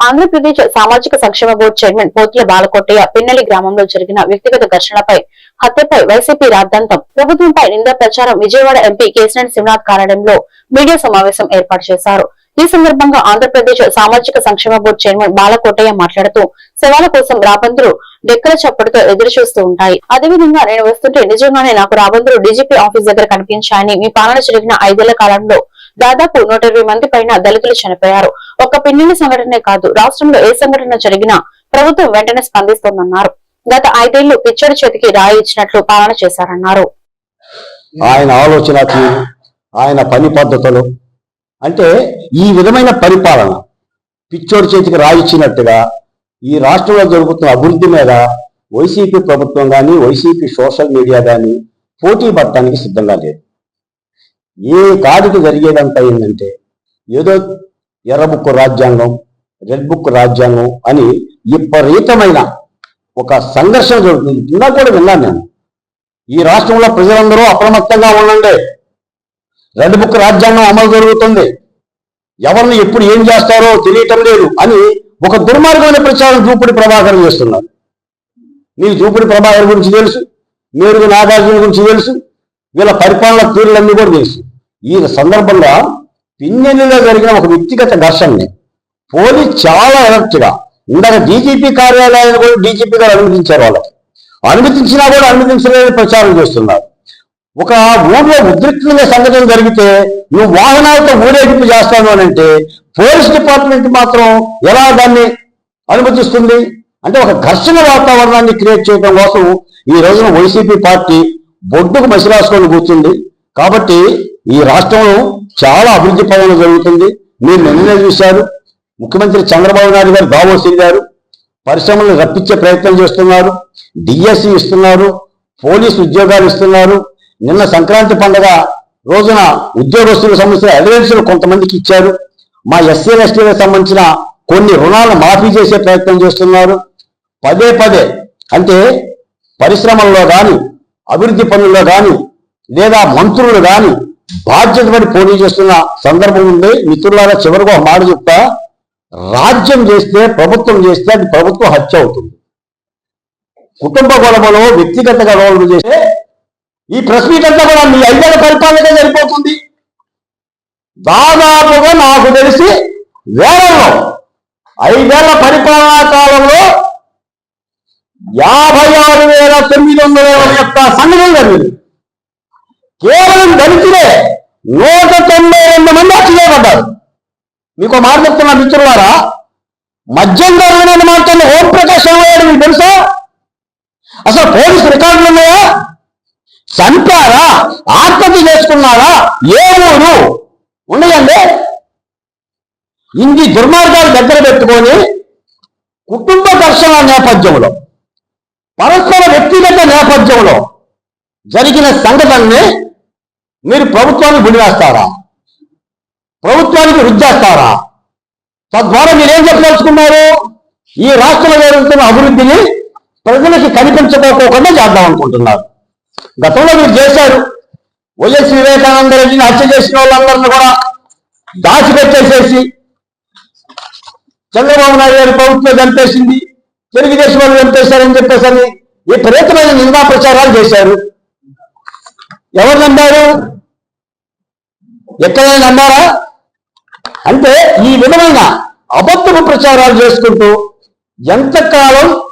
ఆంధ్రప్రదేశ్ సామాజిక సంక్షేమ board chairman పోతుల బాలకోటయ్య పిన్నెలి గ్రామంలో జరిగిన వ్యక్తిగత ఘర్షణపై హత్యపై వైసీపీ రాద్ధాంతం ప్రభుత్వంపై నిందా ప్రచారం విజయవాడ ఎంపీ కేసినేని శివనాథ్ కార్యాలయంలో మీడియా సమావేశం ఏర్పాటు చేశారు. ఈ సందర్భంగా ఆంధ్రప్రదేశ్ సామాజిక సంక్షేమ బోర్డు చైర్మన్ బాలకోటయ్య మాట్లాడుతూ శవాల కోసం రాబందులు డెక్కల చప్పటితో ఎదురు చూస్తూ ఉంటాయి. అదేవిధంగా నేను వస్తుంటే నిజంగానే నాకు రాబందులు డీజీపీ ఆఫీస్ దగ్గర కనిపించాయని మీ పాలన జరిగిన ఐదేళ్ళ కాలంలో దాదాపు నూట ఇరవై మంది పైన దళితులు చనిపోయారు. ఒక్క పిన్నెల్లి సంఘటనే కాదు రాష్ట్రంలో ఏ సంఘటన జరిగినా ప్రభుత్వం వెంటనే స్పందిస్తోందన్నారు. గత ఐదేళ్ళు పిచ్చడి చేతికి రాయి ఇచ్చినట్లు పాలన చేశారన్నారు. ఆయన ఆలోచన ఆయన పని పద్ధతులు అంటే ఈ విధమైన పరిపాలన పిచ్చోడి చేతికి రాయిచ్చినట్టుగా ఈ రాష్ట్రంలో జరుగుతున్న అభివృద్ధి మీద వైసీపీ ప్రభుత్వం కానీ వైసీపీ సోషల్ మీడియా కానీ పోటీ పడటానికి సిద్ధంగా లేదు. ఏ కాడికి జరిగేదంతా ఏంటంటే ఏదో ఎర్ర బుక్ రాజ్యాంగం రెడ్ బుక్ రాజ్యాంగం అని విపరీతమైన ఒక సంఘర్షణ జరుగుతుంది. ఇందా కూడా విన్నాను నేను. ఈ రాష్ట్రంలో ప్రజలందరూ అప్రమత్తంగా ఉండండి. రెడ్ బుక్ రాజ్యాంగం అమలు జరుగుతుంది. ఎవరిని ఎప్పుడు ఏం చేస్తారో తెలియటం లేదు అని ఒక దుర్మార్గమైన ప్రచారం చూపుడి ప్రభాకర్ చేస్తున్నారు. నీకు చూపుడి ప్రభాకర్ గురించి తెలుసు మేరుగు నాగార్జున గురించి తెలుసు వీళ్ళ పరిపాలన తీరులన్నీ కూడా తెలుసు. ఈ సందర్భంగా పిన్నెల్లిలో జరిగిన ఒక వ్యక్తిగత ఘర్షణని పోలీస్ చాలా ఎలర్ట్గా ఇందాక డీజీపీ కార్యాలయాన్ని కూడా డీజీపీ గారు అనుమతించారు వాళ్ళకి. అనుమతించినా కూడా అనుమతించలేని ప్రచారం చేస్తున్నారు. ఒక ఊర్లో ఉద్రిక్తంగా సంఘటన జరిగితే నువ్వు వాహనాలతో ఊరేగింపు చేస్తాను అని అంటే పోలీస్ డిపార్ట్మెంట్ మాత్రం ఎలా దాన్ని అనుమతిస్తుంది? అంటే ఒక ఘర్షణ వాతావరణాన్ని క్రియేట్ చేయడం కోసం ఈ రోజున వైసీపీ పార్టీ బొడ్డుకు మసిరాసుకొని కూర్చుంది. కాబట్టి ఈ రాష్ట్రంలో చాలా అభివృద్ధి పనులు జరుగుతుంది. మీరు నిన్ననే చూశారు. ముఖ్యమంత్రి చంద్రబాబు నాయుడు గారు దావోస్ గారు పరిశ్రమలను రప్పించే ప్రయత్నం చేస్తున్నారు. డిఎస్సి ఇస్తున్నారు. పోలీసు ఉద్యోగాలు ఇస్తున్నారు. నిన్న సంక్రాంతి పండుగ రోజున ఉద్యోగస్తులకు సంబంధించిన అడ్వాన్సులు కొంతమందికి ఇచ్చారు. మా ఎస్సీ ఎస్టీలకు సంబంధించిన కొన్ని రుణాలను మాఫీ చేసే ప్రయత్నం చేస్తున్నారు. పదే పదే అంటే పరిశ్రమల్లో కానీ అభివృద్ధి పనుల్లో కానీ లేదా మంత్రులు కానీ బాధ్యత పడి పోటీ చేస్తున్న సందర్భం ఉంది. మిత్రులారా చివరికి ఒక మాట చెప్తా. రాజ్యం చేస్తే ప్రభుత్వం చేస్తే అది ప్రభుత్వం హత్య అవుతుంది. కుటుంబ గొడవలో వ్యక్తిగత గొడవలు చేస్తే ఈ ప్రెస్ మీట్ అంతా కూడా మీ ఐదేళ్ళ పరిపాలన సరిపోతుంది దాదాపుగా నాకు తెలిసి వేలలో ఐదేళ్ళ పరిపాలనా కాలంలో యాభై ఆరు వేల తొమ్మిది వందల యొక్క సంఘటన జరిగింది. కేవలం దళితులే నూట తొంభై రెండు మంది అచ్చివేయబడ్డారు మీకు మాట చెప్తున్నా మిత్రులారా? మద్యం ధరలను మాత్రం ఓం ప్రకాష్ అయ్యాడు మీకు తెలుసా? అసలు పోలీసు రికార్డులు ఉన్నాయా? చంపారా? ఆత్మహత్య చేసుకున్నారా? ఏ ఊరు? ఉన్నాయండి ఇన్ని దుర్మార్గాలు దగ్గర పెట్టుకొని కుటుంబ ఘర్షణ నేపథ్యంలో పరస్పర వ్యక్తిగత నేపథ్యంలో జరిగిన సంఘటనని మీరు ప్రభుత్వానికి గుడివేస్తారా ప్రభుత్వానికి రుద్దేస్తారా తద్వారా మీరేం చెప్పదలుచుకున్నారు? ఈ రాష్ట్రంలో జరుగుతున్న అభివృద్ధిని ప్రజలకు కనిపించబోకోకుండా చేద్దాం అనుకుంటున్నారు. గతంలో మీరు చేశారు. వైఎస్ వివేకానంద రెడ్డిని హత్య చేసిన వాళ్ళందరినీ కూడా దాచిపెట్టేసేసి చంద్రబాబు నాయుడు గారి ప్రభుత్వం చంపేసింది. తెలుగుదేశం వాళ్ళు చంపేశారని ఈ ప్రయత్నమైన నిందా ప్రచారాలు చేశారు. ఎవరు నమ్మారు? ఎక్కడైనా నమ్మారా? అంటే ఈ విధమైన అబద్ధపు ప్రచారాలు చేసుకుంటూ ఎంతకాలం